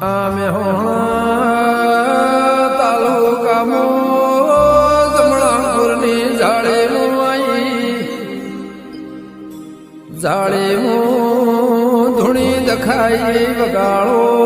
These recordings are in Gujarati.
આમે હોણા તાલુકામાં જમણાપુરની જાળીમાં આઈ જાળીમાં ધૂણી દખાઈ વગાડો.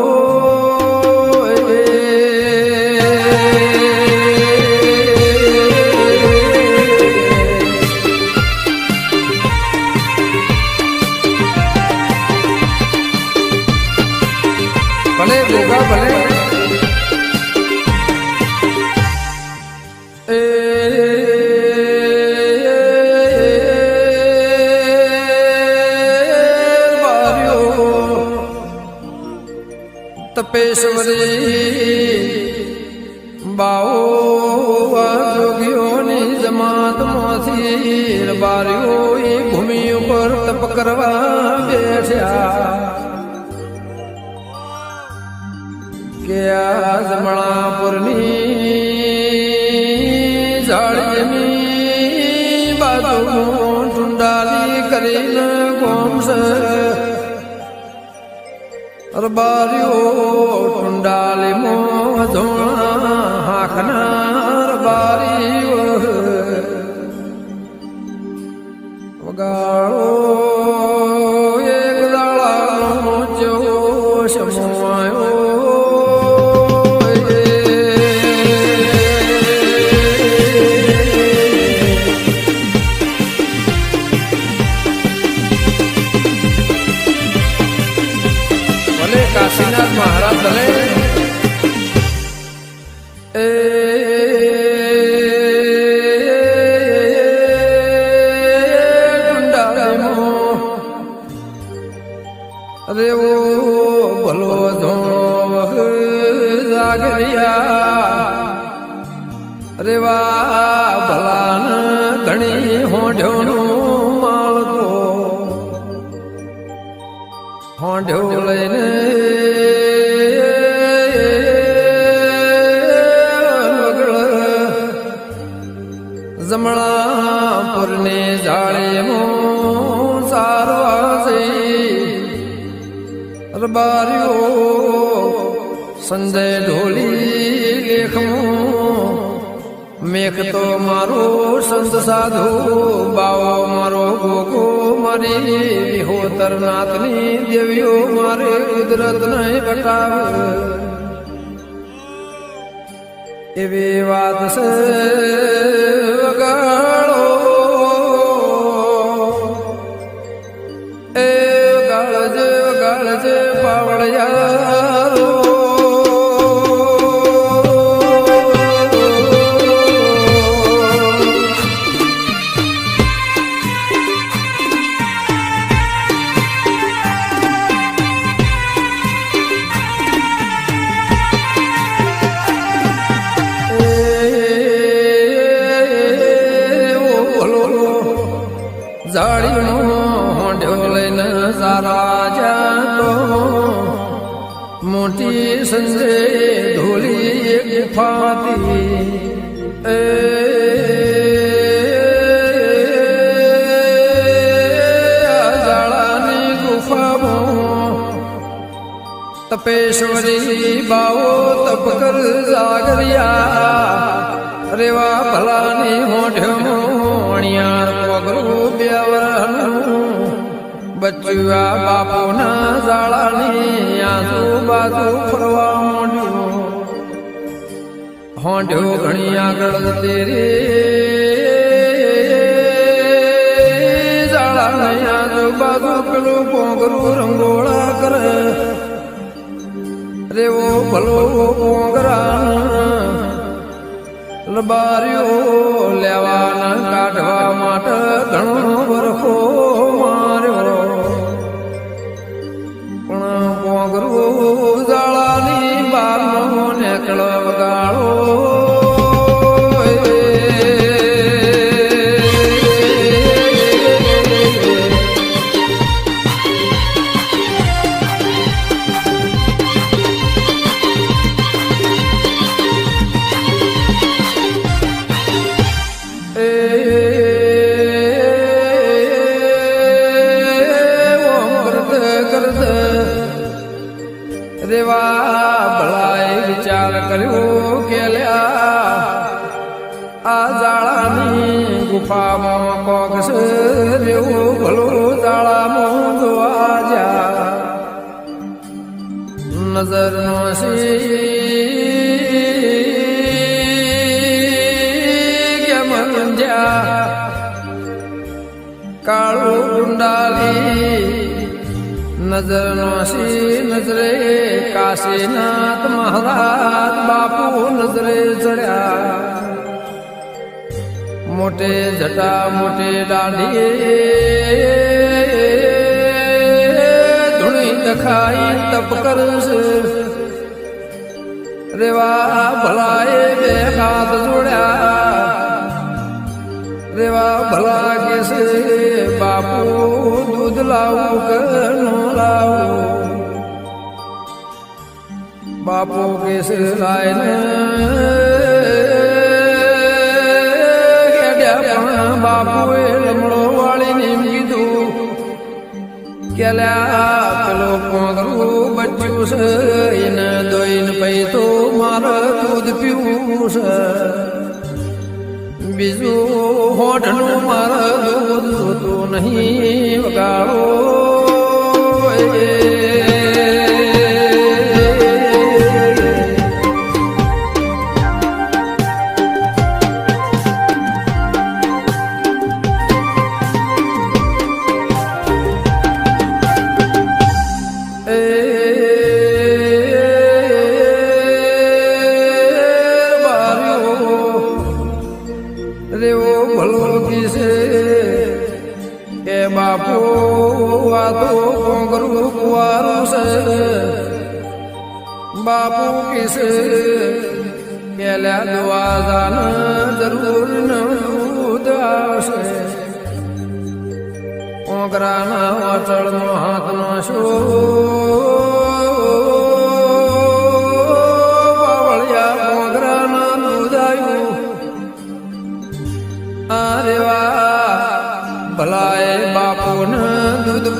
જમાતમાંથી બારીઓ એ ભૂમિ ઉપર તપ કરવા બેઠ્યા. કે આ જમણાપુરની જાળીની બાજુ ચુંડાલી કરીને ગોમસ રબારીઓ ટુંડાલી મો ધોણા બારીઓ. વગાડો વિહોતર નાથની દેવીઓ મારે કુદરત નહીં બતાવ. એવી વાત છે વગાડો. એ ગાળજે ગાળજે પાવળિયારો તપેશ્વરી બાવો તપ કર જાગરિયા. રેવા ભલાની હોઠ્યો અણિયાર પગરું બેવરનું. બચ્ચુઆ બાપુના જાળાની આજુબાજુ ફરવા મોઢ્યું હોંઢ્યો ઘણી આગળ તેરી. જાળાની આજુબાજુ પેલું પોગરું રંગોળા કરે. રેવો ભલો લબારીઓ લેવાના કાઢવા માટે ઘણો વરખો માર્યો. પણ પોગરું જાળાની બારનો નેકળ કે મંજ્યા કાળું કુંડાલી નજર નો નજરે કાશીનાથ મહારાજ બાપુ નજરે ચડ્યા મોટે જટા મોટે દાઢી ધૂણી દખાઈ તપ કરશે. રેવા ભલાએ બે હાથ જોડ્યા. રેવા ભલા કે છે, બાપુ, દૂધ લાવું કે નો લાવું? બાપુ કે છે, લાઈને બાપુએ કીધું કે લ્યા પેલો કોંગરું બચ્યું છે એને દોઈને પૈ તો મારે દૂધ પીવું છે. બીજું હોઠનું મારે દૂધ જોતું નહીં વગાડો.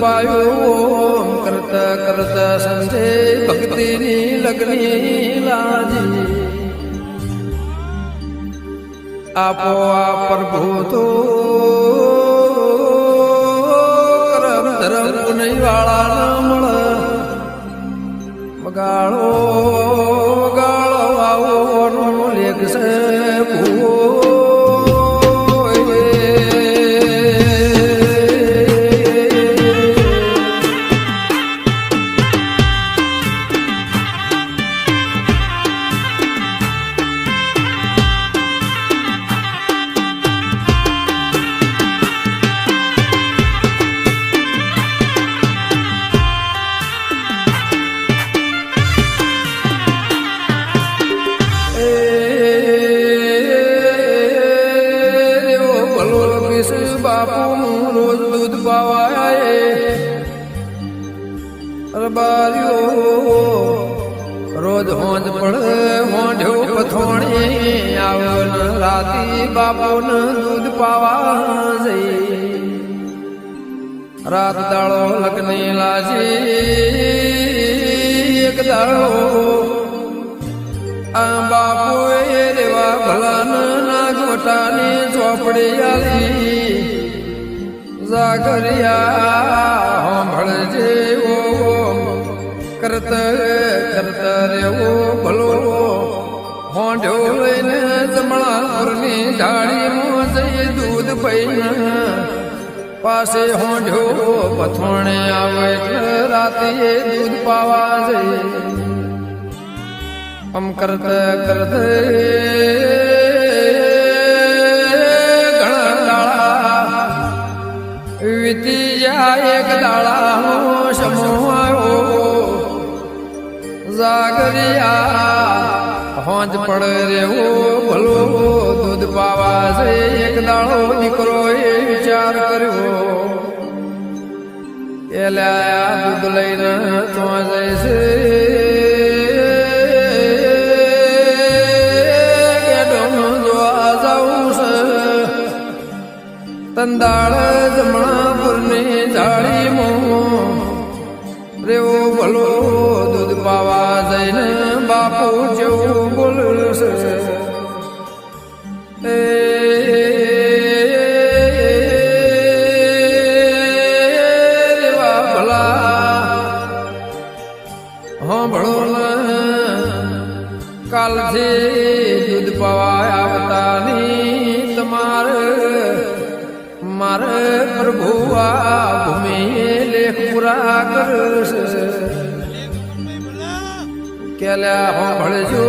પાયું કરતા કરતા સંજે ભક્તિની લગની લાજી. આપો આ પ્રભુ તો કરમ ધરમ નહીં વાળા ન મળે. બગાડો દાડો લગ્ની લાજી, એક દાળો આ બાપુએ રેવા ભલાન નાગોટાની ચોપડી આલી. જાગરિયા સાંભળજે ઓ કરત કરત રેવો ભલો. હોંઢો લઈને જમણાપુરની ઝાડીમાં જઈ દૂધ પૈને પાસે હોંઢો પથોણે આવે રાતે દૂધ પાવા જઈ અમ કરત કરત ઘણા દાળા વીતી જાય, એક દાડા સમૂહ જાગરિયા હોંજ પડ રેવો ભલો દૂધ પાવા છે. એક દાડો દીકરો એ વિચાર કર્યો એ લાયા દૂધ લઈને તો છે. તંદાળ જમણાપુરની જાળીમાં રેવો ભલો દૂધ પાવા જઈને બાપુ જેવું કેલ્યા સાંભળજો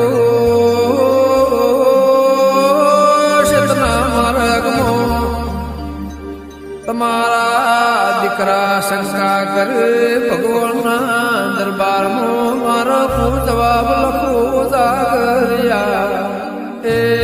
સતના માર્ગમાં તમારા દીકરા શંકા કરે ભગવાનના દરબારમાં મારા હું જવાબ લખો જાગર્યા. એ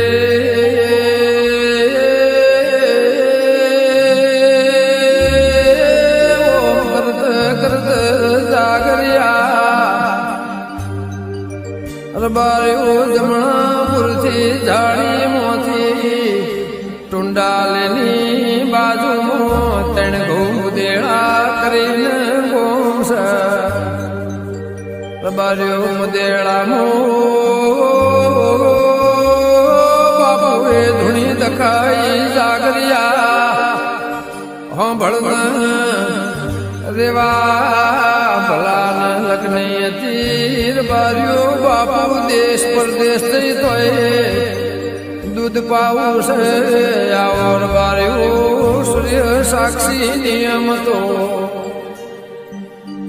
રબાર્યો જમણા પુરથી જાડી મોથી. ટુંડાલની બાજુમાં તેણ ઘઉં દેળા કરીને ગોમસ રબાર્યો મુદેળામો બાપુએ ધૂણી દખાઈ જાગરિયા. સાંભળના રેવા ભલાના લગ્ન તીર બાર્યો દેશ પરદેશ થઈ તોય દૂધ પાવું છે. આવર બાર્યું સૂર્ય સાક્ષી નિયમ તો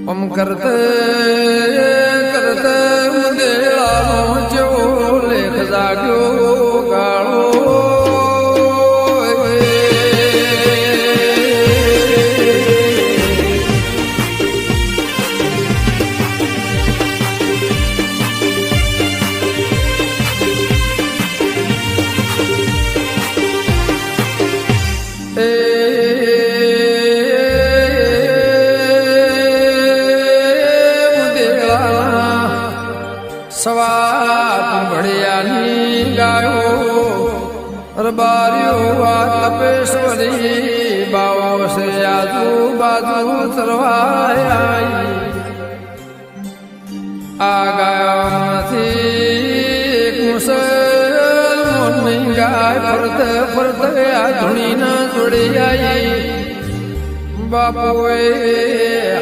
પમ કરત કરત ઉદેળાનો જેવો લેખ જાગ્યો. ફરત ફરત આ ધૂણી ના જોડિયા બાપુએ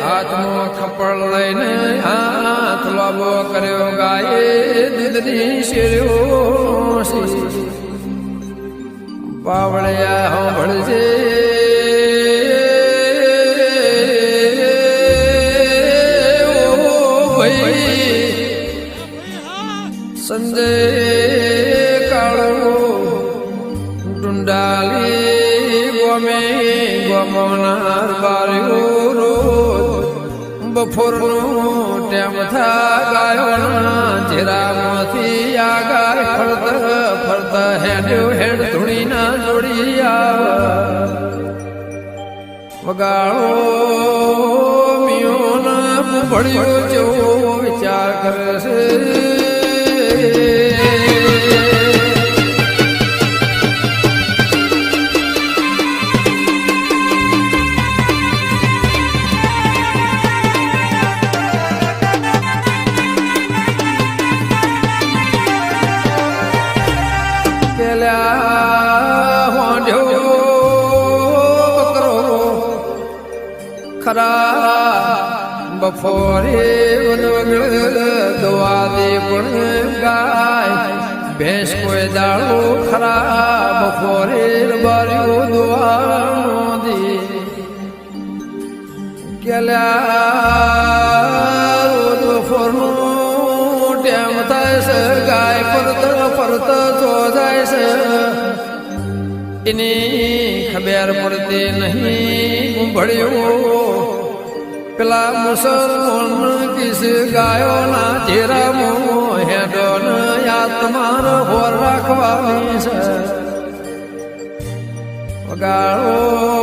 હાથનો ખપડ લઈને હાથ લાંબો કર્યો ગાયે, દીદની શેર્યો પાવળિયા સાંભળજે. સંજય બફોરનો ટેમ થા ગાયોના જેરામાંથી આ ગાય ફરત ફરત હેડ્યો હેડ ધૂણીના જોડિયા. મિયો મિયોના ભળ્યો જેવો વિચાર કરે છે ખરા બફોરે વનવગળ દવા દે પણ ગાય. ભેંસ કોઈ દાળો ખરા બફોરે બાર્યો દવા દે. રોજ બફોરનો ટેમ થાય છે, ગાય પરત પરત જો જાય છે. એની ખબર પડતી નહીં ભળ્યો પેલા મુસલમાન કિસ ગાયો ના ચેરા મો હેડો આત્માનો હોર રાખવાની છે. વગાડો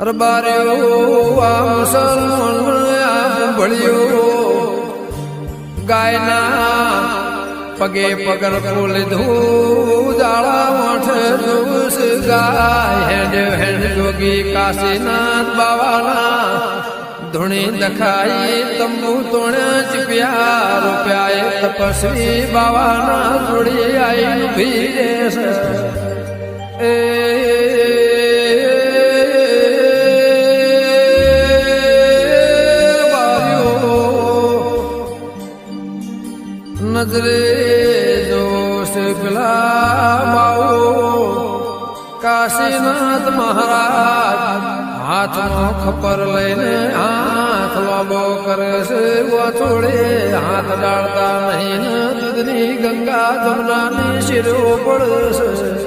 રબાર્યો આ મુસલમાન ભળ્યો. ગાયના પગે પગર લીધું જાળા મઠ જોશ ગાય. હેડ હેડ જોગી કાશીનાથ બાવાના. ધૂણી દખાઈ તંબુ તોણ ચીપ્યા. રૂપિયા તપસ્વી બાવાના આઈ ભીડે એ નજરે જોશ ગુલાબાઓ કાશીનાથ મહારાજ હાથમાં ખપર લઈને હાથ લાંબો કરે છે વાછોડે હાથ ડાળતા નહીં દૂધની ગંગા જમનાની શિરો પડશે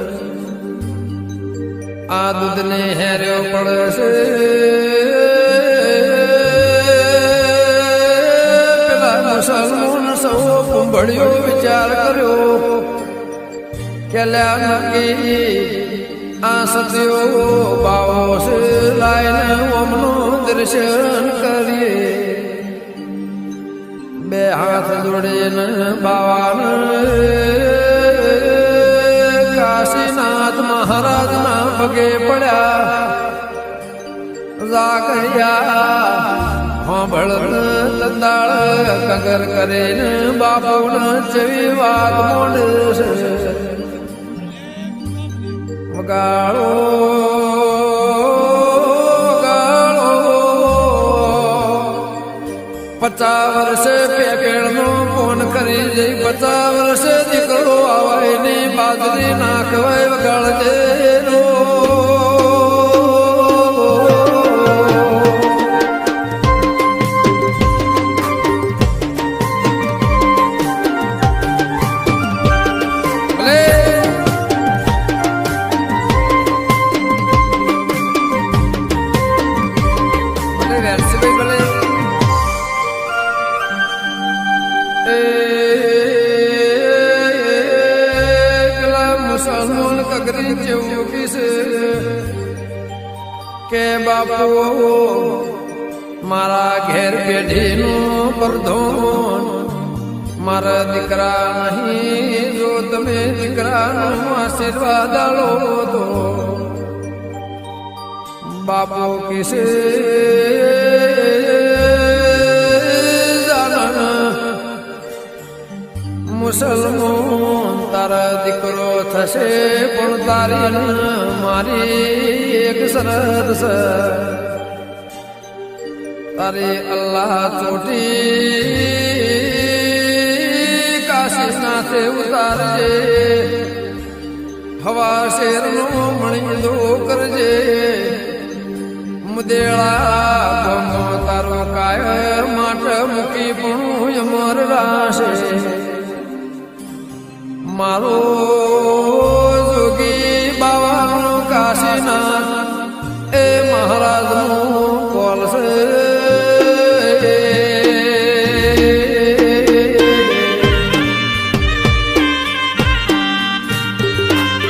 આ દૂધને હેર્યો પડશે. પેલા મુસલમાન સૌ કુંભળ્યો વિચાર કર્યો. કે નક્કી આ સત્યો બાવો છે લાઈને ઓમનું દર્શન કરીએ. બે હાથ જોડીને બાવાને કાશીનાથ મહારાજના પગે પડ્યા. જાગરિયા હોંભળ તંદાળ કગર કરીને બાપુને જેવી વાત મોડશે ગાળો પચાસ વર્ષે પેકેડનો ફોન કરી જઈ પચાસ વર્ષે દીકરો આવે ને બાજરી નાખવાય વગાડજે રો બાપુ મારા ઘેર પેઢીનું પરધોન. મારા દીકરા નહીં, જો તમે દીકરાનો આશીર્વાદ આલો તો. બાપુ કિસે મુસલમાન, તારા દીકરો થશે પણ તારી મારી એક શરત છે. તારે અલ્લાહ ચોટી કાશી સાથે ઉતારજે. હવા શેરનો મણિંદો કરજે. મુદેળા ગમો તારો કાય માટ મૂકી પણ અમર રાશે. મારો જોગી બાવાનો કાશીનાથ એ મહારાજનો કોલ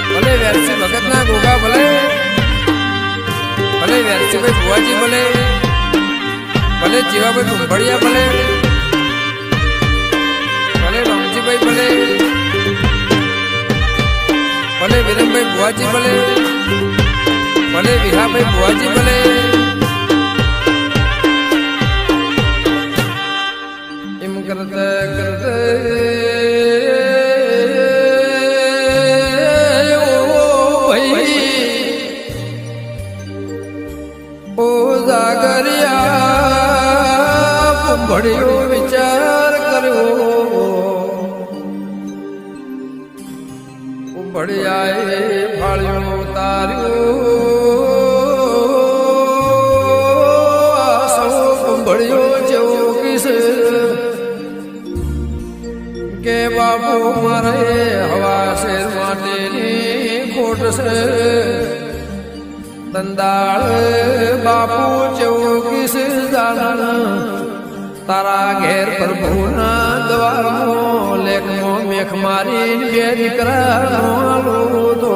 ભલે વેરસી ભગતના ગોગા ભલે ભલે વેરસીભાઈ ભુવાજી ભલે ભલે જીવાભાઈ કુંભળિયા ભુવાજી ભલે. ભલે વિહાભાઈ ભુવાજી ભલે. મારે હવા શેર માટેની ખોટ છે. દંદાળ બાપુ કિસ જાણ તારા ઘેર પ્રભુના દ્વારમો લેખમો મેખ મારી બે દીકરા તો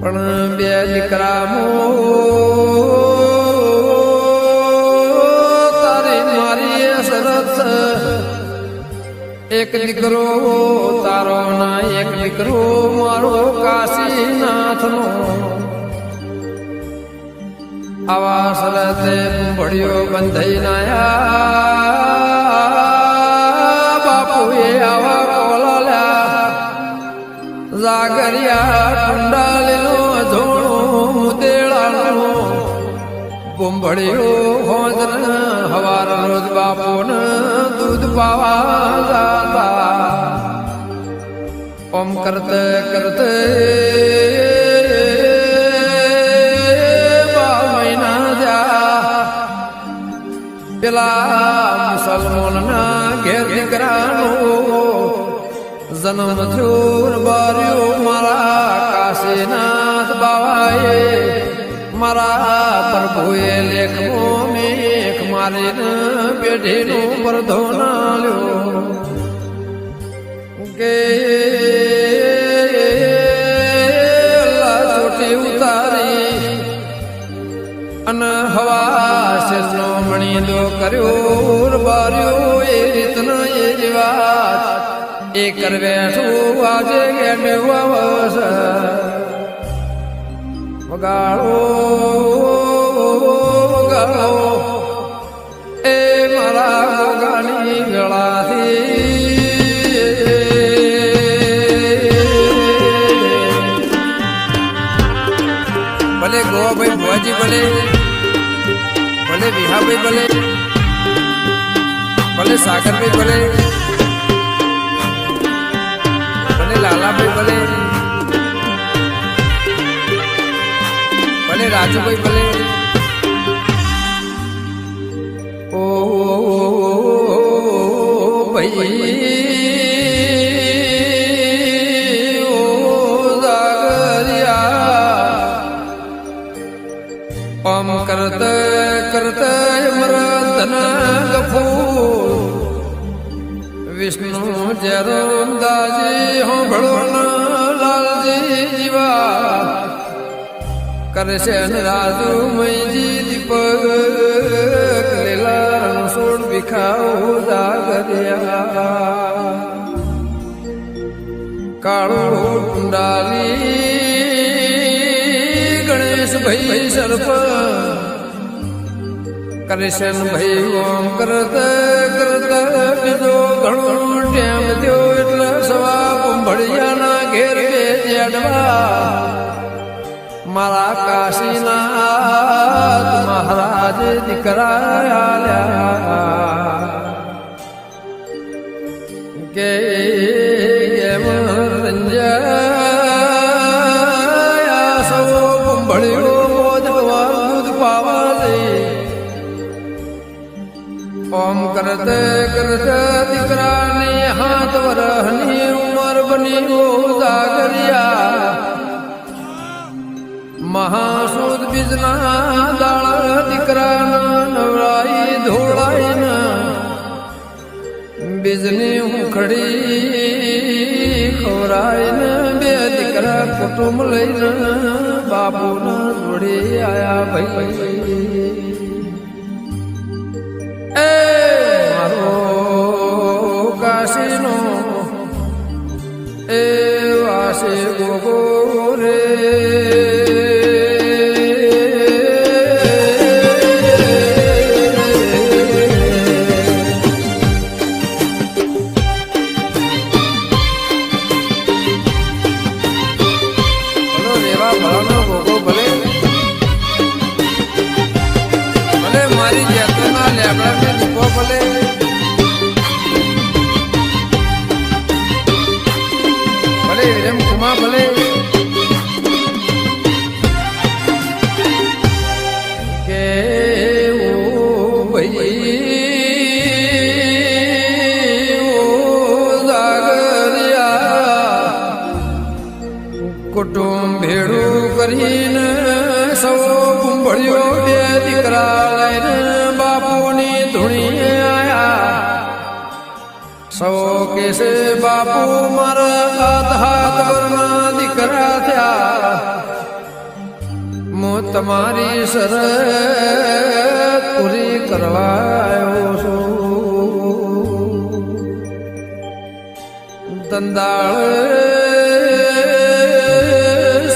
પણ બે દીકરા મો એક દીકરો તારો ના એક દીકરો, મારો કાશીનાથનો. આવા શરતે ભળ્યો બંધાઈ નાયા બાપુએ આવા કોલાલ્યા જાગરિયા કુંડાલીનો ધોણો મુદેડાનો બુંભળ્યો હોજન, હવાર રોજ બાપોને દૂધ પાવા જાતા. ઓમ કરતે કરતે પેલા મુસલમાનના ઘેર દીકરાનો જન્મ થયો બાર્યો મારા કાશીનાથ બાવાએ. મારા પ્રભુએ લેખમો મેઘ મારીને પેઢીનું પરધો નાલ્યો કે ચોટી ઉતારી અને હવા મણી મણીદો કર્યો બાર્યો એ રીતના એ રિવાજ. એ કરવે શું આજે ગેડે વાવસ. વગાડો વગાડો. એ મારા વગાની ગળાથી. ભલે ગોવાભાઈ ભુવાજી ભલે ભલે વિહાભાઈ ભલે ભલે સાગરભાઈ ભલે ભલે લાલાભાઈ ભલે. ભલે, રાજુભાઈ ભલે. ઓ ભાઈ ઓમ કરત કરત મરતન ગફૂર વિષ્ણુ જરમ દાજી હો ભળવણ લાલજી જીવા. કરશે રાજુ મૈજી દીપક લીલા સોડ વિખાઉ જાગર્યા કાળો કુંડાલી ગણેશ ભાઈ સર્પ કૃષ્ણ ભાઈ ઓમ કરત કરત બીજો ઘણો ટેમ થયો એટલે સવા કુંભળિયાના ઘેર બે જેડવા મારા કાશીનાથ મહારાજ દીકરા કે ઓમ કરત કરત દીકરાની હાથ વરહની ઉંમર બની ગો જાગરિયા મહાસુદ બીજના દાળ દીકરાના નવરાઈ ધોળાઈના. બીજની ઉખડી ખવરાઈને બે દીકરા કુટુંબ લઈને બાપુના જોડે આયા ભાઈ. એ મારો કાશીનો, એ વાસે ગોગો રે. હું તમારી સર પૂરી કરવા છું. દંદાળ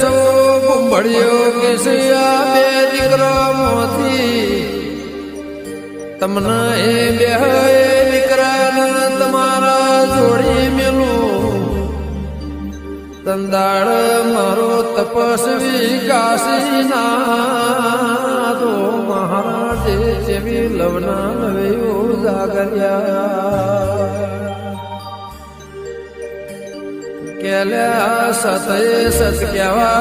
સૌ કુંભળિયો કે સિયા બે દીકરામાંથી. તમને એ બે દીકરાને તમારા જોડી મેલું. તંદાળ મારો તપસ્વી કાશીના તો મહારાજે જેવી લવના લવ્યો જાગર્યા. કેલ્યા સતય સત કહેવા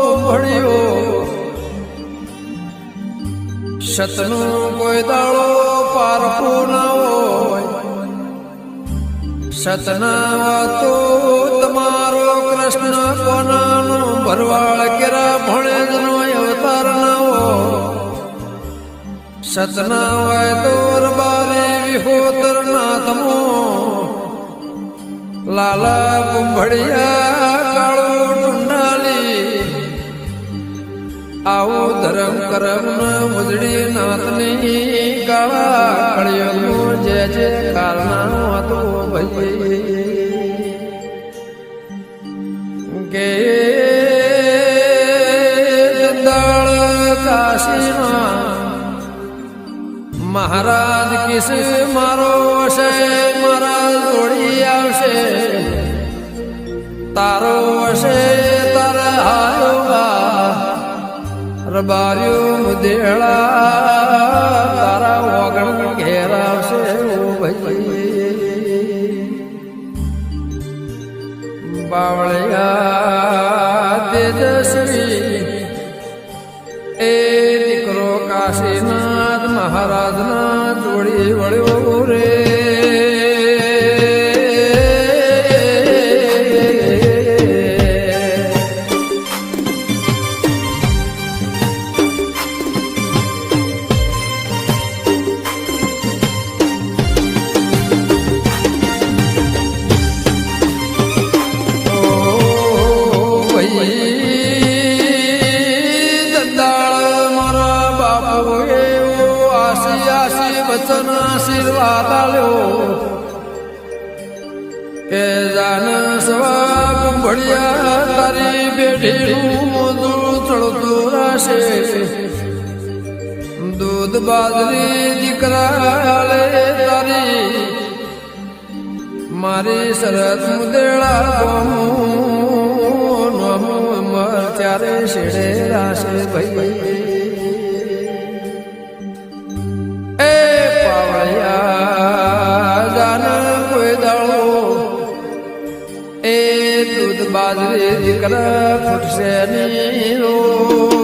કુંભળિયો સતનો કોઈ દાળો પારખો ના સતના તો તમારો કૃષ્ણ કોનાનો ભરવાળ કેરા ભણે જનો અવતાર નવો. સતના હોય દોર બારે વિહોતર ના તમો. લાલા કુંભળિયા કાળો આવો ધરમ કરમ મુજડી નાથની કાળા કળિયો જે જે કારણા હતો ભાઈ. કે દળ કાશીમાં મહારાજ કિસ મારો છે મારા જોડી આવશે, તારો હશે. રબાર્યો મુદેળા તારા વગણ ઘેરાવશે ભાઈ. બાવળિયા કે જાન સવાબ કુંભળિયા તારી બેઠીનું મોદું ચડતું રહેશે દૂધ બાજરી દીકરા લે તારી. મારી શરત મુદેળા ત્યારે શેડે રાશે ભાઈ. એ બાજરી દીકરા ફૂટશે નહીં